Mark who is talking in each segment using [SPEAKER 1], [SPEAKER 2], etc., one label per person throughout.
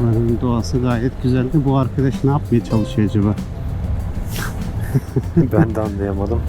[SPEAKER 1] Buranın doğası gayet güzeldi. Bu arkadaş ne yapmaya çalışıyor acaba?
[SPEAKER 2] ben de anlayamadım.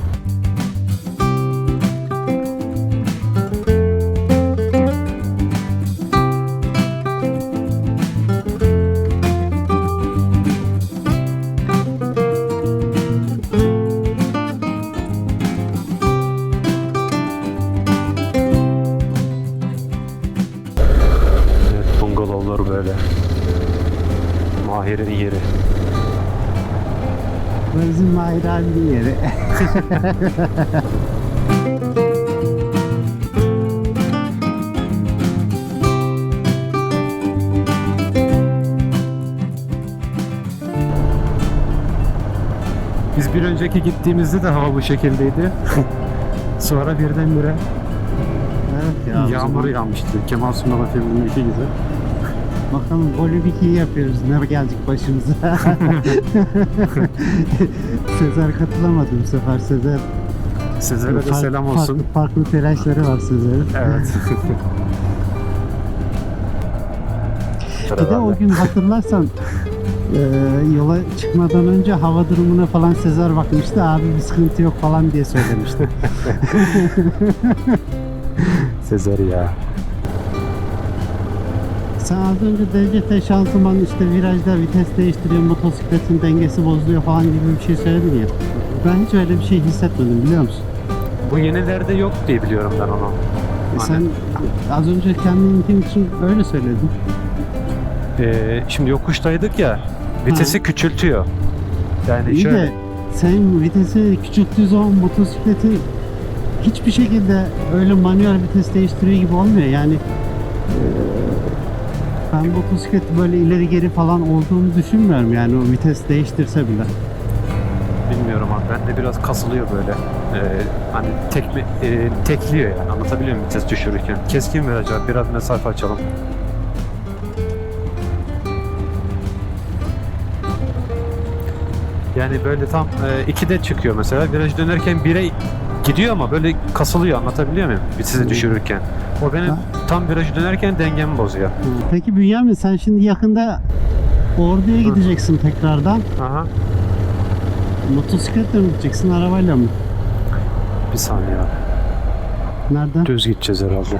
[SPEAKER 2] Biz bir önceki gittiğimizde de hava bu şekildeydi. Sonra birdenbire
[SPEAKER 1] evet ya.
[SPEAKER 2] yağmur
[SPEAKER 1] zaman
[SPEAKER 2] yağmıştı. Kemal Sunal filmindeki gibi.
[SPEAKER 1] Bakalım golü bir iki yapıyoruz. Ne gelecek başımıza? Sezer katılamadı bu sefer. Sezer
[SPEAKER 2] Sizlere de selam olsun.
[SPEAKER 1] Farklı, farklı telaşları var Sezer'in.
[SPEAKER 2] Evet.
[SPEAKER 1] Bir de o gün hatırlarsan e, yola çıkmadan önce hava durumuna falan Sezer bakmıştı. Abi bir sıkıntı yok falan diye söylemişti.
[SPEAKER 2] Sezer ya.
[SPEAKER 1] Sen az önce DCT şanzıman işte virajda vites değiştiriyor, motosikletin dengesi bozuluyor falan gibi bir şey söyledin ya. Ben hiç öyle bir şey hissetmedim biliyor musun?
[SPEAKER 2] Bu yenilerde yok diye biliyorum ben onu.
[SPEAKER 1] E Sen az önce kendin için öyle söyledin.
[SPEAKER 2] Ee, şimdi yokuştaydık ya. Vitesi küçültüyor. Yani
[SPEAKER 1] İyi
[SPEAKER 2] şöyle
[SPEAKER 1] de sen vitesi küçülttüğü zaman motosikleti hiçbir şekilde öyle manuel vites değiştiriyor gibi olmuyor. Yani ben motosikleti böyle ileri geri falan olduğunu düşünmüyorum yani o vites değiştirse bile.
[SPEAKER 2] bilmiyorum abi. Ben de biraz kasılıyor böyle. Ee, hani tekme, e, tekliyor yani. Anlatabiliyor muyum vites düşürürken? Keskin viraj var. Biraz mesafe açalım. Yani böyle tam e, 2'de çıkıyor mesela. Viraj dönerken 1'e gidiyor ama böyle kasılıyor. Anlatabiliyor muyum? Vitesi düşürürken. O benim
[SPEAKER 1] Ha.
[SPEAKER 2] tam viraj dönerken dengemi bozuyor.
[SPEAKER 1] Peki Bünyamin sen şimdi yakında Ordu'ya gideceksin tekrardan.
[SPEAKER 2] Aha.
[SPEAKER 1] Motosikletle mi gideceksin arabayla mı?
[SPEAKER 2] Bir saniye abi.
[SPEAKER 1] Nereden?
[SPEAKER 2] Düz gideceğiz herhalde.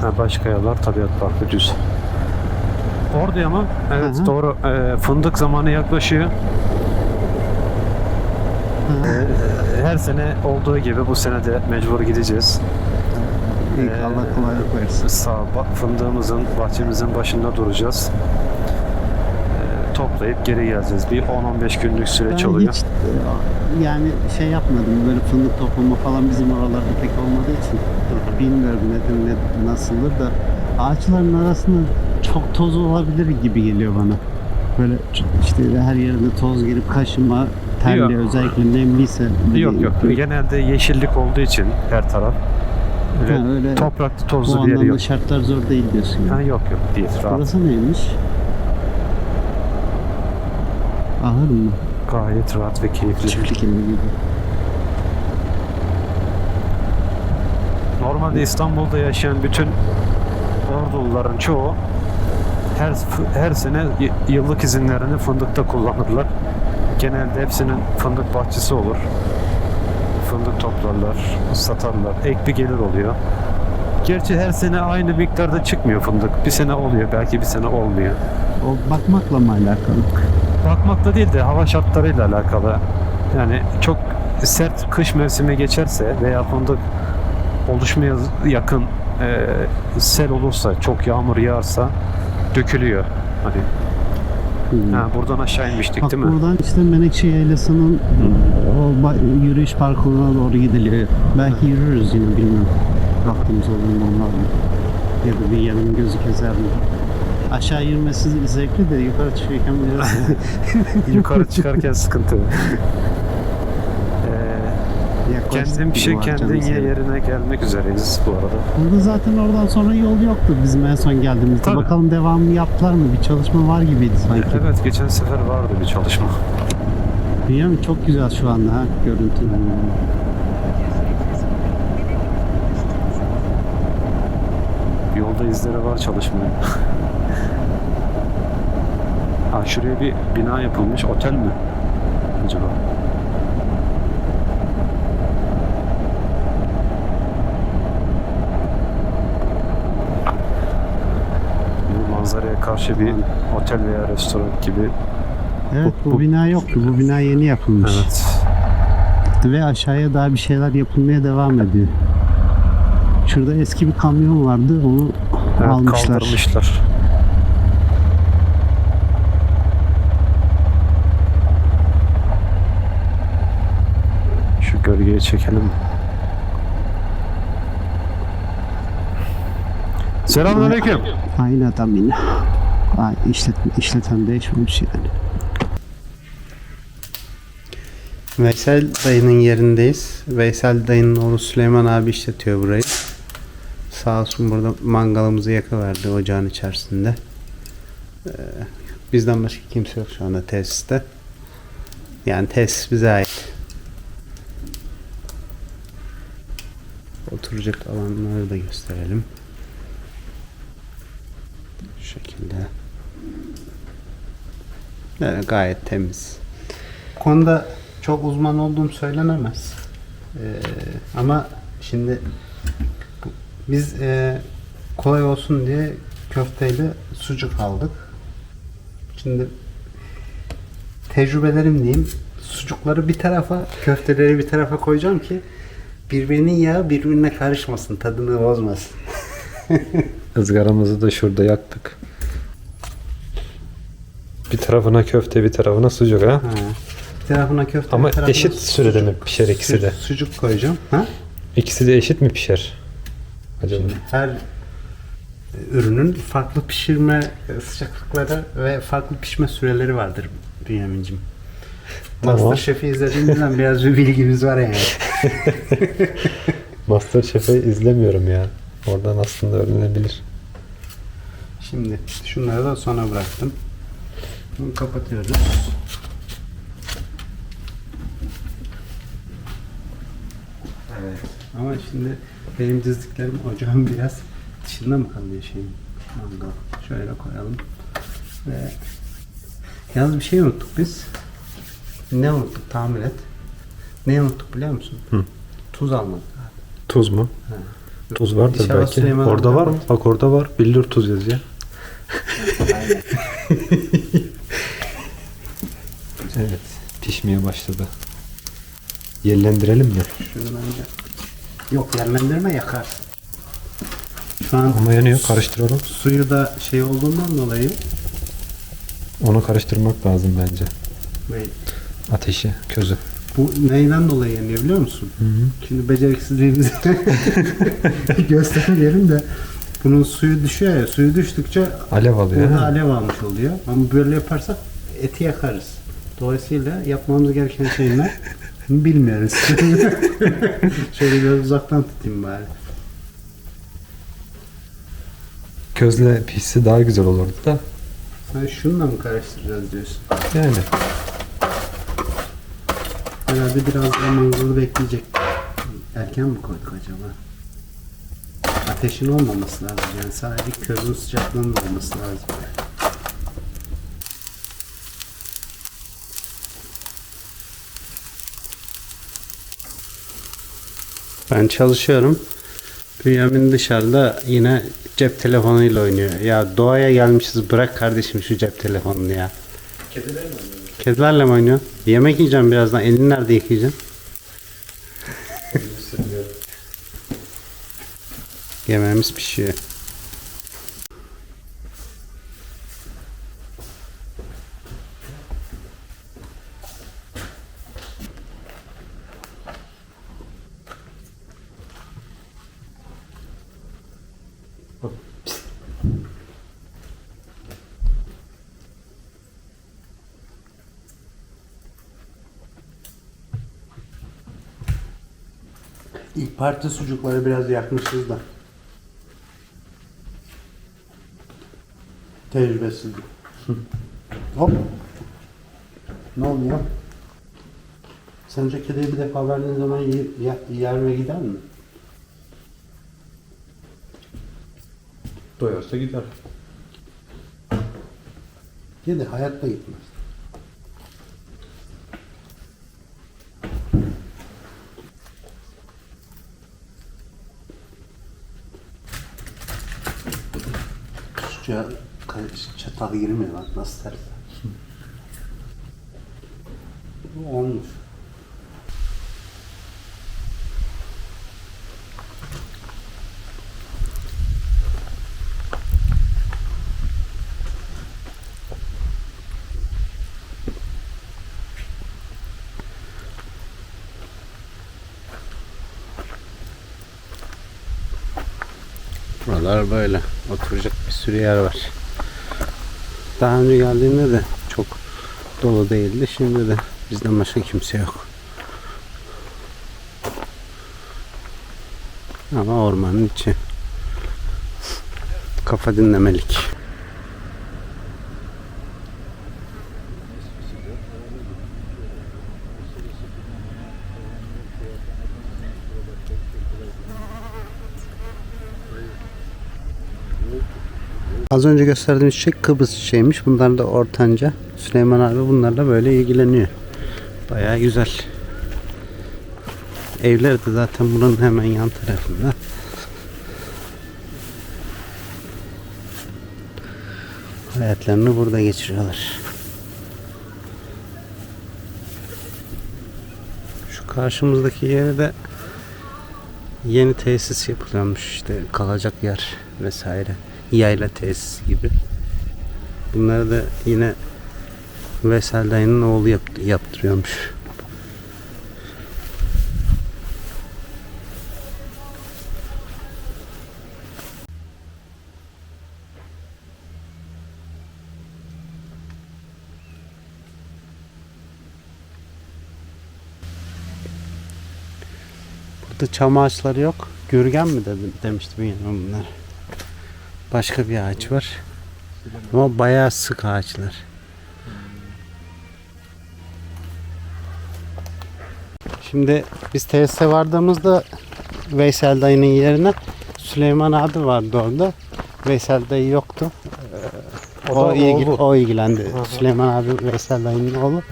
[SPEAKER 2] Ha, başka yerler tabiat parkı düz. Orduya mı? Evet
[SPEAKER 1] Hı hı.
[SPEAKER 2] doğru. Ee, fındık zamanı yaklaşıyor. Ee, her sene olduğu gibi bu sene de mecbur gideceğiz.
[SPEAKER 1] iyi,
[SPEAKER 2] Ee,
[SPEAKER 1] Allah kolaylık versin.
[SPEAKER 2] Sağ fındığımızın, bahçemizin başında duracağız. Ee, toplayıp geri geleceğiz. Bir 10-15 günlük süreç
[SPEAKER 1] Ben
[SPEAKER 2] oluyor.
[SPEAKER 1] hiç e, yani şey yapmadım böyle fındık toplama falan bizim oralarda pek olmadığı için bilmiyorum nedir ne nasıldır da ağaçların arasında çok toz olabilir gibi geliyor bana. Böyle işte her yerinde toz girip kaşıma terli
[SPEAKER 2] Yok.
[SPEAKER 1] özellikle nemliyse
[SPEAKER 2] Yok yok. Genelde yeşillik olduğu için her taraf. Öyle,
[SPEAKER 1] Ha, öyle
[SPEAKER 2] topraklı tozlu bir yer
[SPEAKER 1] anlamda
[SPEAKER 2] yok.
[SPEAKER 1] şartlar zor değil diyorsun. yani.
[SPEAKER 2] Ha, yok yok değil. Rahat.
[SPEAKER 1] Burası neymiş? Ahır mı?
[SPEAKER 2] Gayet rahat ve keyifli.
[SPEAKER 1] Çiftlik evi gibi.
[SPEAKER 2] Normalde İstanbul'da yaşayan bütün Orduluların çoğu her her sene yıllık izinlerini fındıkta kullanırlar. Genelde hepsinin fındık bahçesi olur. Fındık toplarlar, satarlar. Ek bir gelir oluyor. Gerçi her sene aynı miktarda çıkmıyor fındık. Bir sene oluyor, belki bir sene olmuyor.
[SPEAKER 1] O bakmakla mı alakalı?
[SPEAKER 2] Bakmakla değil de hava şartlarıyla alakalı. Yani çok sert kış mevsimi geçerse veya fındık oluşmaya yakın e, sel olursa, çok yağmur yağarsa dökülüyor. Hani
[SPEAKER 1] Hmm.
[SPEAKER 2] ha, buradan aşağı inmiştik
[SPEAKER 1] Bak
[SPEAKER 2] değil mi?
[SPEAKER 1] buradan işte Menekşe Yaylası'nın o yürüyüş parkuruna doğru gidiliyor. Belki yürürüz yine bilmiyorum. Vaktimiz olur mu onlarla. Ya da bir yanım gözü keser mi? Aşağı yürümesi zevkli de yukarı çıkarken biraz
[SPEAKER 2] Yukarı çıkarken sıkıntı.
[SPEAKER 1] Yaklaştık
[SPEAKER 2] kendin pişir,
[SPEAKER 1] var
[SPEAKER 2] kendin ye yerine gelmek üzereyiz bu arada.
[SPEAKER 1] Burada zaten oradan sonra yol yoktu bizim en son geldiğimizde.
[SPEAKER 2] Tabii.
[SPEAKER 1] Bakalım devamını yaptılar mı? Bir çalışma var gibiydi sanki.
[SPEAKER 2] Evet, geçen sefer vardı bir çalışma.
[SPEAKER 1] Dünya çok güzel şu anda ha görüntü.
[SPEAKER 2] Yolda izleri var çalışmanın. Ha şuraya bir bina yapılmış. Otel mi? Acaba? Bu manzaraya karşı bir otel veya restoran gibi.
[SPEAKER 1] Evet
[SPEAKER 2] Bu-
[SPEAKER 1] bu,
[SPEAKER 2] bu-
[SPEAKER 1] bina yoktu. Bu bina yeni yapılmış.
[SPEAKER 2] Evet.
[SPEAKER 1] Ve aşağıya daha bir şeyler yapılmaya devam ediyor. Şurada eski bir kamyon vardı. Onu
[SPEAKER 2] evet
[SPEAKER 1] almışlar.
[SPEAKER 2] kaldırmışlar. Şu gölgeye çekelim. Selamünaleyküm.
[SPEAKER 1] Aynı adam yine. Ay, işletme, işleten değişmemiş yani. Veysel dayının yerindeyiz. Veysel dayının oğlu Süleyman abi işletiyor burayı. Sağ olsun burada mangalımızı yakıverdi ocağın içerisinde. Ee, bizden başka kimse yok şu anda tesiste. Yani tesis bize ait. Oturacak alanları da gösterelim. Şekilde. Evet, gayet temiz. Bu konuda çok uzman olduğum söylenemez. Ee, ama şimdi biz e, kolay olsun diye köfteyle sucuk aldık. Şimdi tecrübelerim diyeyim. Sucukları bir tarafa, köfteleri bir tarafa koyacağım ki birbirinin yağı birbirine karışmasın, tadını bozmasın.
[SPEAKER 2] Izgaramızı da şurada yaktık. Tarafına köfte, bir tarafına sucuk ha.
[SPEAKER 1] Ha. Bir tarafına köfte,
[SPEAKER 2] Ama
[SPEAKER 1] bir tarafına
[SPEAKER 2] eşit sürede mi pişer ikisi de?
[SPEAKER 1] Su- Sucuk koyacağım. Ha?
[SPEAKER 2] İkisi de eşit mi pişer? Acaba?
[SPEAKER 1] Her ürünün farklı pişirme sıcaklıkları ve farklı pişme süreleri vardır Bünyamin'cim.
[SPEAKER 2] Tamam.
[SPEAKER 1] Masterchef'i izlediğimizden biraz bir bilgimiz var yani.
[SPEAKER 2] Masterchef'i izlemiyorum ya. Oradan aslında öğrenilebilir.
[SPEAKER 1] Şimdi şunları da sona bıraktım. Bunu kapatıyoruz. Evet. Ama şimdi benim dizdiklerim ocağın biraz dışında mı kalıyor şeyin? Mangal. Şöyle koyalım. Ve yalnız bir şey unuttuk biz. Ne unuttuk tahmin et. Ne unuttuk biliyor musun?
[SPEAKER 2] Hı.
[SPEAKER 1] Tuz almadık abi.
[SPEAKER 2] Tuz mu? Tuz vardır
[SPEAKER 1] İnşallah
[SPEAKER 2] belki.
[SPEAKER 1] Süleyman
[SPEAKER 2] orada var mı? Bak orada var. Billur tuz yazıyor. evet. Pişmeye başladı. Yellendirelim mi?
[SPEAKER 1] Şunu bence. Yok yerlendirme yakar. Şu an
[SPEAKER 2] Ama yanıyor. Karıştıralım.
[SPEAKER 1] suyu da şey olduğundan dolayı
[SPEAKER 2] Onu karıştırmak lazım bence.
[SPEAKER 1] Wait.
[SPEAKER 2] Ateşi, közü.
[SPEAKER 1] bu neyden dolayı yanıyor biliyor musun? Şimdi beceriksizliğimizi gösterelim de bunun suyu düşüyor ya suyu düştükçe
[SPEAKER 2] Alev alıyor. ha?
[SPEAKER 1] alev almış oluyor. Ama böyle yaparsak eti yakarız. Dolayısıyla yapmamız gereken şey ne? Bilmiyoruz. Şöyle biraz uzaktan tutayım bari.
[SPEAKER 2] Közle pişse daha güzel olurdu da.
[SPEAKER 1] Sen şununla mı karıştıracağız diyorsun?
[SPEAKER 2] Yani.
[SPEAKER 1] Herhalde biraz daha mangalı bekleyecek. Erken mi koyduk acaba? Ateşin olmaması lazım yani sadece közün sıcaklığının olması lazım. Ben çalışıyorum. Bünyamin dışarıda yine cep telefonuyla oynuyor. Ya doğaya gelmişiz bırak kardeşim şu cep telefonunu ya. Kedilerle mi oynuyor? Yemek yiyeceğim birazdan. Elini nerede yıkayacaksın? Yemeğimiz pişiyor. Parça sucukları biraz yakmışız da. Tecrübesizlik. Hop. Ne oluyor? Sence kediye bir defa verdiğin zaman yer, ve gider mi?
[SPEAKER 2] Doyarsa gider.
[SPEAKER 1] Yedi hayatta gitmez. Suya çatal girmiyor bak nasıl ters. Bu olmuş. Buralar böyle. Oturacak bir sürü yer var. Daha önce geldiğimde de çok dolu değildi. Şimdi de bizden başka kimse yok. Ama ormanın içi. Kafa dinlemelik. Az önce gösterdiğim çiçek Kıbrıs çiçeğiymiş. Bunlar da ortanca. Süleyman abi bunlarla böyle ilgileniyor. Bayağı güzel. Evler de zaten buranın hemen yan tarafında. Hayatlarını burada geçiriyorlar. Şu karşımızdaki yere de yeni tesis yapılıyormuş işte kalacak yer vesaire yayla tesisi gibi. Bunları da yine Vesel dayının oğlu yap- yaptırıyormuş. Burada çam ağaçları yok. Gürgen mi dedim, demişti bilmiyorum bunlar. Başka bir ağaç var. Ama bayağı sık ağaçlar. Şimdi biz tesise vardığımızda Veysel dayının yerine Süleyman abi vardı orada. Veysel dayı yoktu.
[SPEAKER 2] O
[SPEAKER 1] O, ilgi- o ilgilendi.
[SPEAKER 2] Hı.
[SPEAKER 1] Süleyman abi Veysel dayının oğlu.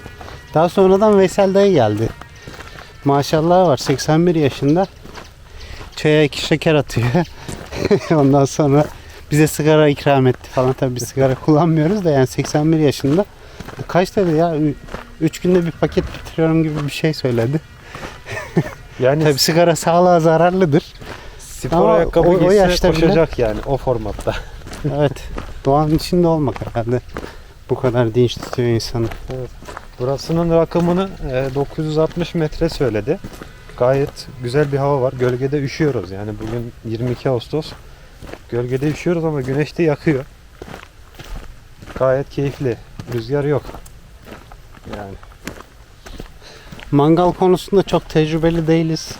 [SPEAKER 1] Daha sonradan Veysel dayı geldi. Maşallah var 81 yaşında. Çaya iki şeker atıyor. Ondan sonra bize sigara ikram etti falan. Tabii biz sigara kullanmıyoruz da yani 81 yaşında. Kaç dedi ya? 3 günde bir paket bitiriyorum gibi bir şey söyledi.
[SPEAKER 2] Yani
[SPEAKER 1] Tabii sigara sağlığa zararlıdır.
[SPEAKER 2] spor
[SPEAKER 1] ama
[SPEAKER 2] ayakkabı
[SPEAKER 1] o- o
[SPEAKER 2] giyse
[SPEAKER 1] yaşta bile-
[SPEAKER 2] koşacak yani o formatta.
[SPEAKER 1] Evet. Doğanın içinde olmak herhalde. Bu kadar dinç tutuyor insanı.
[SPEAKER 2] Burasının rakımını e, 960 metre söyledi. Gayet güzel bir hava var. Gölgede üşüyoruz yani bugün 22 Ağustos. Gölgede üşüyoruz ama güneş de yakıyor. Gayet keyifli. Rüzgar yok. Yani
[SPEAKER 1] Mangal konusunda çok tecrübeli değiliz.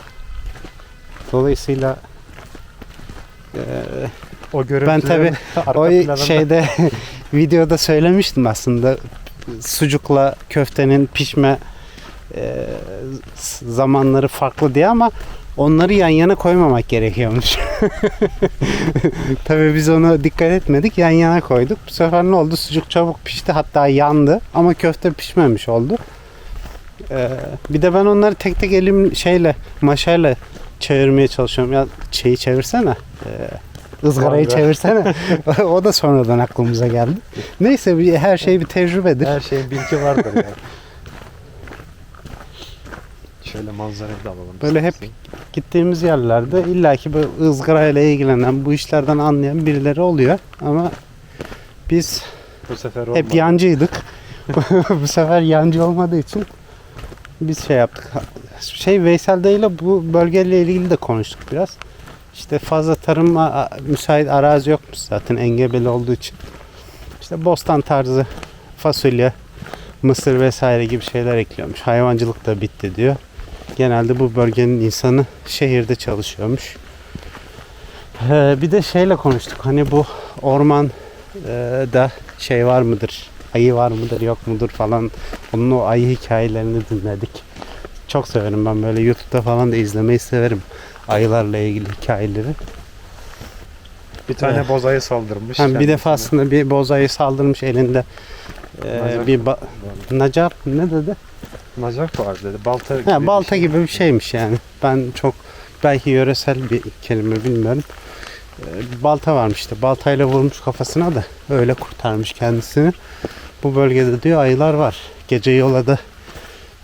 [SPEAKER 1] Dolayısıyla eee
[SPEAKER 2] o
[SPEAKER 1] tabii
[SPEAKER 2] arka
[SPEAKER 1] O şeyde videoda söylemiştim aslında sucukla köftenin pişme e, zamanları farklı diye ama onları yan yana koymamak gerekiyormuş. Tabii biz onu dikkat etmedik yan yana koyduk. Bu sefer ne oldu? Sucuk çabuk pişti hatta yandı ama köfte pişmemiş oldu. E, bir de ben onları tek tek elim şeyle maşayla çevirmeye çalışıyorum. Ya şeyi çevirsene. E, ızgarayı çevirsene. o da sonradan aklımıza geldi. Neyse bir, her şey bir tecrübedir.
[SPEAKER 2] her şeyin bilgi vardır yani. Şöyle manzarayı da alalım.
[SPEAKER 1] Böyle hep Gittiğimiz yerlerde illaki böyle ızgarayla ilgilenen, bu işlerden anlayan birileri oluyor. Ama biz
[SPEAKER 2] bu sefer
[SPEAKER 1] hep
[SPEAKER 2] olmadı.
[SPEAKER 1] yancıydık. bu sefer yancı olmadığı için biz şey yaptık. Şey Veysel ile bu bölgeyle ilgili de konuştuk biraz. İşte fazla tarım a- müsait arazi yokmuş zaten engebeli olduğu için. İşte bostan tarzı fasulye, mısır vesaire gibi şeyler ekliyormuş. Hayvancılık da bitti diyor. Genelde bu bölgenin insanı şehirde çalışıyormuş. Ee, bir de şeyle konuştuk. Hani bu orman e, da şey var mıdır? Ayı var mıdır yok mudur falan. Onun o ayı hikayelerini dinledik. Çok severim ben böyle YouTube'da falan da izlemeyi severim. Ayılarla ilgili hikayeleri.
[SPEAKER 2] Bir tane bozayı saldırmış.
[SPEAKER 1] Hem bir defasında bir bozayı saldırmış elinde. Ee,
[SPEAKER 2] Nacar.
[SPEAKER 1] bir ba- nacar ne dedi?
[SPEAKER 2] Nacak var dedi. Balta gibi. Bir
[SPEAKER 1] balta
[SPEAKER 2] şey.
[SPEAKER 1] gibi bir şeymiş yani. Ben çok belki yöresel bir kelime bilmiyorum. Ee, balta varmış işte. Baltayla vurmuş kafasına da öyle kurtarmış kendisini. Bu bölgede diyor ayılar var. Gece yola da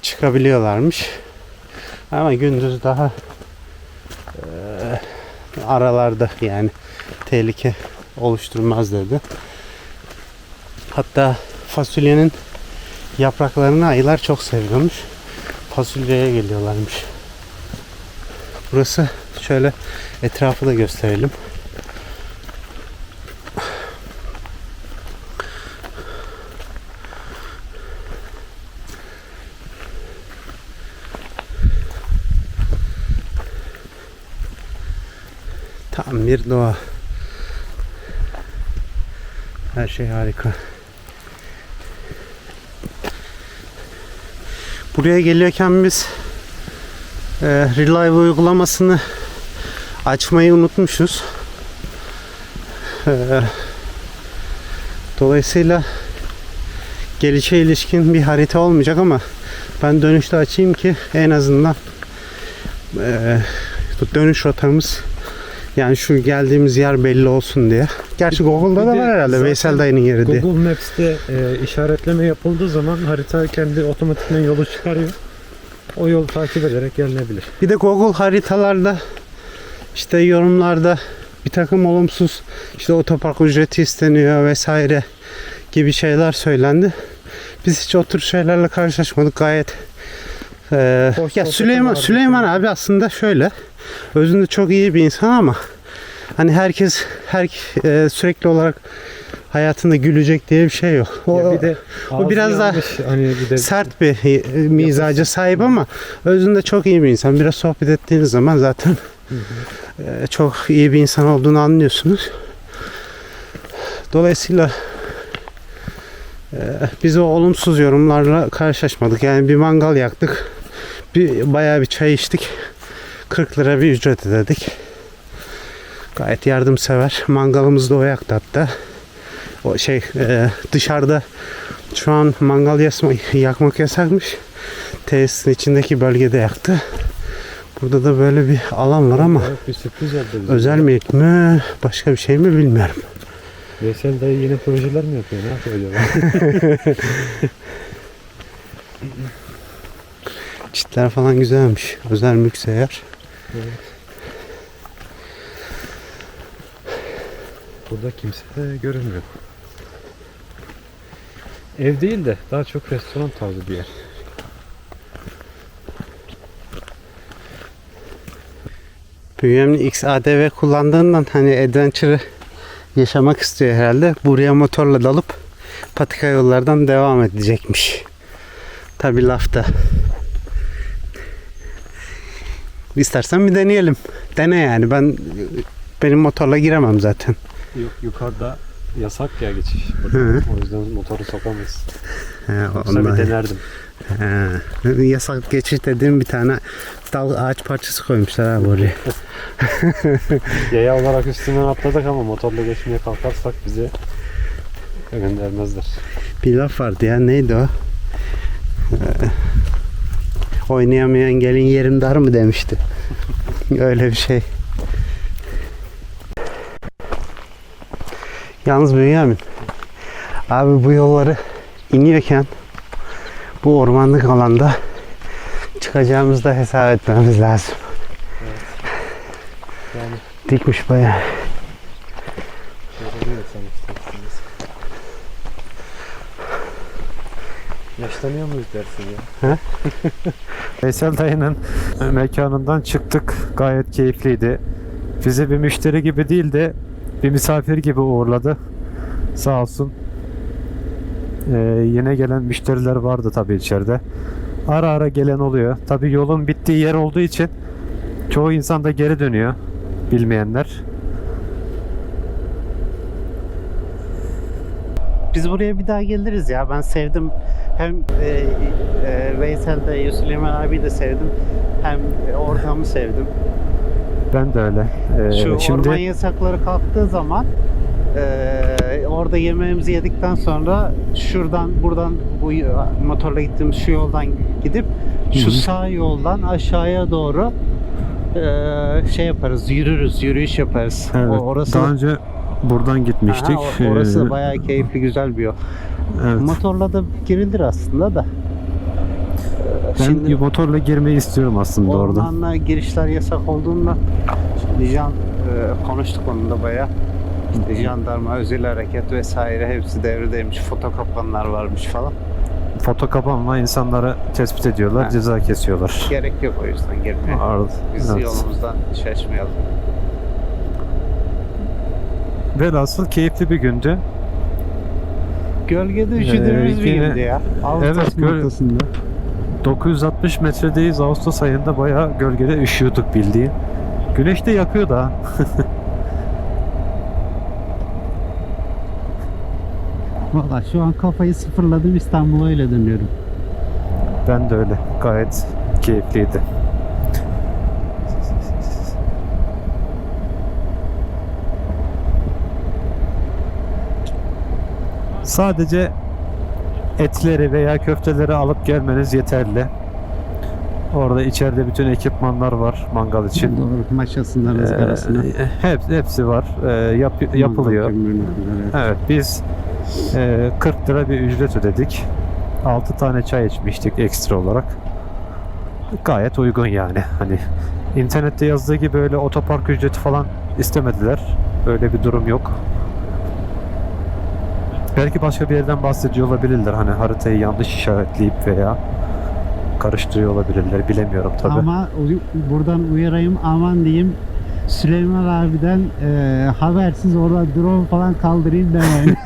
[SPEAKER 1] çıkabiliyorlarmış. Ama gündüz daha e, aralarda yani tehlike oluşturmaz dedi. Hatta fasulyenin yapraklarını ayılar çok seviyormuş fasulyeye geliyorlarmış. Burası şöyle etrafı da gösterelim. Tam bir doğa. Her şey harika. Buraya geliyorken biz e, Relive uygulamasını açmayı unutmuşuz. E, dolayısıyla gelişe ilişkin bir harita olmayacak ama ben dönüşte açayım ki en azından e, dönüş rotamız yani şu geldiğimiz yer belli olsun diye. Gerçi Google'da da var herhalde Veysel dayının yeri diye.
[SPEAKER 2] Google Maps'te e, işaretleme yapıldığı zaman harita kendi otomatikman yolu çıkarıyor. O yolu takip ederek gelinebilir.
[SPEAKER 1] Bir de Google haritalarda işte yorumlarda bir takım olumsuz işte otopark ücreti isteniyor vesaire gibi şeyler söylendi. Biz hiç o tür şeylerle karşılaşmadık gayet. Ee,
[SPEAKER 2] Hoş
[SPEAKER 1] ya Süleyman. Süleyman abi aslında şöyle özünde çok iyi bir insan ama hani herkes her e, sürekli olarak hayatında gülecek diye bir şey yok. O,
[SPEAKER 2] Ya bir de
[SPEAKER 1] o biraz daha
[SPEAKER 2] hani bir de
[SPEAKER 1] sert bir e, mizaca sahip ama özünde çok iyi bir insan. Biraz sohbet ettiğiniz zaman zaten e, çok iyi bir insan olduğunu anlıyorsunuz. Dolayısıyla e, biz o olumsuz yorumlarla karşılaşmadık. Yani bir mangal yaktık. Bir bayağı bir çay içtik. 40 lira bir ücret ödedik. Gayet yardımsever. Mangalımız da o yaktı hatta. O şey e, dışarıda şu an mangal yasma, yakmak yasakmış. Tesisin içindeki bölgede yaktı. Burada da böyle bir alan var ama
[SPEAKER 2] Evet, bir sürpriz oldu bize.
[SPEAKER 1] özel mülk mü başka bir şey mi bilmiyorum.
[SPEAKER 2] Veysel dayı yeni projeler mi yapıyor? Ne yapıyor acaba?
[SPEAKER 1] Çitler falan güzelmiş. Özel mülkse eğer.
[SPEAKER 2] Burada kimse de görünmüyor. Ev değil de daha çok restoran tarzı bir yer.
[SPEAKER 1] Bünyamin XADV kullandığından hani adventure'ı yaşamak istiyor herhalde. Buraya motorla dalıp patika yollardan devam edecekmiş. Tabi lafta. İstersen bir deneyelim. Dene yani. Ben benim motorla giremem zaten.
[SPEAKER 2] Yok yukarıda yasak ya geçiş.
[SPEAKER 1] Hı.
[SPEAKER 2] O yüzden motoru sokamayız.
[SPEAKER 1] He,
[SPEAKER 2] Yoksa
[SPEAKER 1] ondan-
[SPEAKER 2] bir denerdim.
[SPEAKER 1] He. Yasak geçiş dediğim bir tane dal ağaç parçası koymuşlar abi oraya.
[SPEAKER 2] Yaya olarak üstünden atladık ama motorla geçmeye kalkarsak bizi göndermezler.
[SPEAKER 1] Bir laf vardı ya neydi o? Ee, oynayamayan gelin yerim dar mı demişti. Öyle bir şey. Yalnız Bünyamin abi bu yolları iniyorken bu ormanlık alanda çıkacağımızda hesap etmemiz lazım.
[SPEAKER 2] Yani
[SPEAKER 1] Dikmiş bayağı.
[SPEAKER 2] Yaşlanıyor muyuz dersin ya? Veysel dayının mekanından çıktık. Gayet keyifliydi. Bizi bir müşteri gibi değil de bir misafir gibi uğurladı. Sağ olsun. Ee, yine gelen müşteriler vardı tabii içeride. Ara ara gelen oluyor. Tabii yolun bittiği yer olduğu için çoğu insan da geri dönüyor. Bilmeyenler.
[SPEAKER 1] Biz buraya bir daha geliriz ya. Ben sevdim. Hem e, e, Veysel de Süleyman abi de sevdim. Hem e, ortamı sevdim.
[SPEAKER 2] Ben de öyle. Ee,
[SPEAKER 1] Şu
[SPEAKER 2] şimdi
[SPEAKER 1] orman yasakları kalktığı zaman eee, orada yemeğimizi yedikten sonra şuradan buradan bu motorla gittiğimiz şu yoldan gidip şu
[SPEAKER 2] Hı hı.
[SPEAKER 1] sağ yoldan aşağıya doğru eee, şey yaparız yürürüz yürüyüş yaparız.
[SPEAKER 2] evet,
[SPEAKER 1] O, orası
[SPEAKER 2] daha önce buradan gitmiştik.
[SPEAKER 1] Aha, orası
[SPEAKER 2] Ee,
[SPEAKER 1] bayağı keyifli güzel bir yol.
[SPEAKER 2] evet.
[SPEAKER 1] Motorla da girilir aslında da.
[SPEAKER 2] Ben
[SPEAKER 1] Şimdi
[SPEAKER 2] motorla girmeyi istiyorum aslında orada.
[SPEAKER 1] ormanla girişler yasak olduğunda şimdi jan e, konuştuk onunla bayağı. İşte jandarma, özel hareket vesaire hepsi devredeymiş. Foto kapanlar varmış falan.
[SPEAKER 2] Foto kapanma insanları tespit ediyorlar,
[SPEAKER 1] Ha.
[SPEAKER 2] ceza kesiyorlar.
[SPEAKER 1] Gerek yok o yüzden girmeye.
[SPEAKER 2] Arada,
[SPEAKER 1] Biz
[SPEAKER 2] evet.
[SPEAKER 1] yolumuzdan şaşmayalım.
[SPEAKER 2] Velhasıl keyifli bir gündü.
[SPEAKER 1] Gölgede üşüdüğümüz
[SPEAKER 2] Ee,
[SPEAKER 1] bir gündü ya. Ağustos'un
[SPEAKER 2] Evet,
[SPEAKER 1] ortasında.
[SPEAKER 2] 960 metredeyiz Ağustos ayında bayağı gölgede üşüyorduk bildiğin. Güneş de yakıyor da.
[SPEAKER 1] Valla şu an kafayı sıfırladım İstanbul'a öyle dönüyorum.
[SPEAKER 2] Ben de öyle. Gayet keyifliydi. Sadece etleri veya köfteleri alıp gelmeniz yeterli. Orada içeride bütün ekipmanlar var mangal için.
[SPEAKER 1] Doğru. Maşasından ızgarasına.
[SPEAKER 2] Ee, hep, hepsi var. Ee, yap- yapılıyor.
[SPEAKER 1] Evet.
[SPEAKER 2] Biz e, 40 lira bir ücret ödedik. 6 tane çay içmiştik ekstra olarak. Gayet uygun yani. Hani internette yazdığı gibi öyle otopark ücreti falan istemediler. Böyle bir durum yok. Belki başka bir yerden bahsediyor olabilirler. Hani haritayı yanlış işaretleyip veya karıştırıyor olabilirler. Bilemiyorum tabi.
[SPEAKER 1] Ama buradan uyarayım aman diyeyim Süleyman abiden e, habersiz orada drone falan kaldırayım demeyin.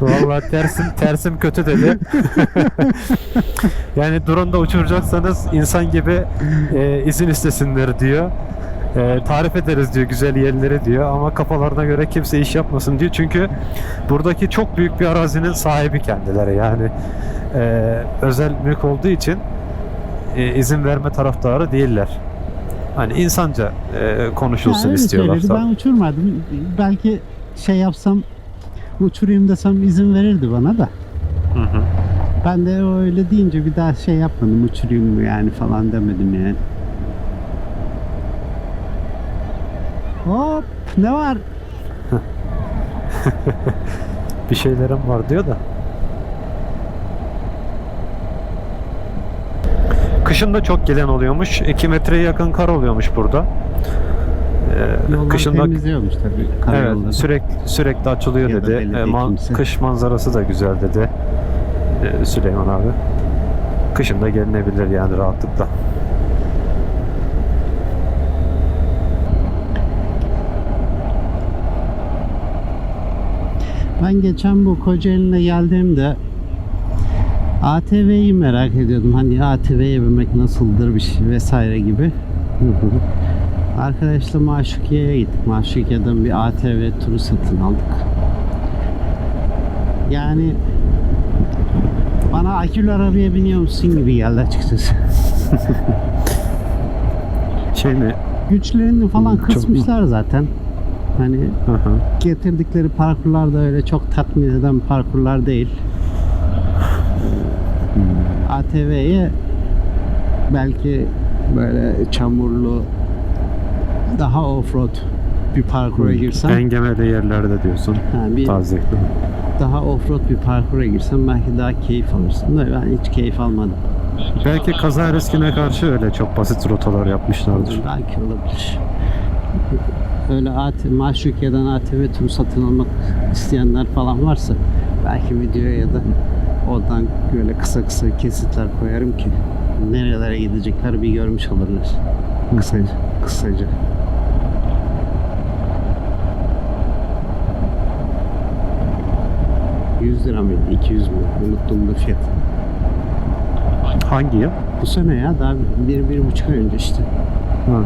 [SPEAKER 2] Vallahi tersim tersim kötü dedi. yani drone'da uçuracaksanız insan gibi e, izin istesinler diyor. E, tarif ederiz diyor güzel yerleri diyor ama kafalarına göre kimse iş yapmasın diyor. Çünkü buradaki çok büyük bir arazinin sahibi kendileri yani e, özel mülk olduğu için e, izin verme taraftarı değiller. Hani insanca e, konuşulsun
[SPEAKER 1] Ya öyle
[SPEAKER 2] istiyorlar. tabii.
[SPEAKER 1] Ben uçurmadım. Belki şey yapsam uçurayım desem izin verirdi bana da.
[SPEAKER 2] Hı hı.
[SPEAKER 1] Ben de öyle deyince bir daha şey yapmadım uçurayım mı yani falan demedim yani. Hop ne var?
[SPEAKER 2] bir şeylerim var diyor da. Kışın da çok gelen oluyormuş. 2 metreye yakın kar oluyormuş burada. Ee,
[SPEAKER 1] Yolları
[SPEAKER 2] kışın da
[SPEAKER 1] temizliyormuş tabii karayolları.
[SPEAKER 2] evet, sürekli sürekli açılıyor
[SPEAKER 1] Ya
[SPEAKER 2] dedi.
[SPEAKER 1] belediye
[SPEAKER 2] Ee, man-
[SPEAKER 1] kimse.
[SPEAKER 2] kış manzarası da güzel dedi. Ee, Süleyman abi. Kışın da gelinebilir yani rahatlıkla.
[SPEAKER 1] Ben geçen bu Kocaeli'ne geldiğimde ATV'yi merak ediyordum. Hani ATV'ye binmek nasıldır bir şey vesaire gibi. Arkadaşla Maşukiye'ye gittik. Maşukiye'den bir ATV turu satın aldık. Yani bana akülü arabaya biniyor musun gibi geldi açıkçası.
[SPEAKER 2] Şey mi?
[SPEAKER 1] Güçlerini falan kısmışlar zaten. Hani
[SPEAKER 2] hı.
[SPEAKER 1] getirdikleri parkurlar da öyle çok tatmin eden parkurlar değil. ATV'ye belki böyle çamurlu daha offroad bir parkura girsem
[SPEAKER 2] Engemeli yerlerde diyorsun.
[SPEAKER 1] ha, bir
[SPEAKER 2] Taze.
[SPEAKER 1] daha offroad bir parkura girsem belki daha keyif alırsın da ben hiç keyif almadım.
[SPEAKER 2] Belki kaza riskine karşı öyle çok basit rotalar yapmışlardır.
[SPEAKER 1] Belki olabilir. Öyle AT, Maşukiye'den ATV turu satın almak isteyenler falan varsa belki videoya ya da oradan böyle kısa kısa kesitler koyarım ki nerelere gidecekler bir görmüş olurlar. Kısaca. Kısaca. ...100 lira mıydı? 200 mü? Unuttum da fiyat.
[SPEAKER 2] Hangi yıl?
[SPEAKER 1] Bu sene ya daha bir, bir buçuk ay önce işte.
[SPEAKER 2] Ha.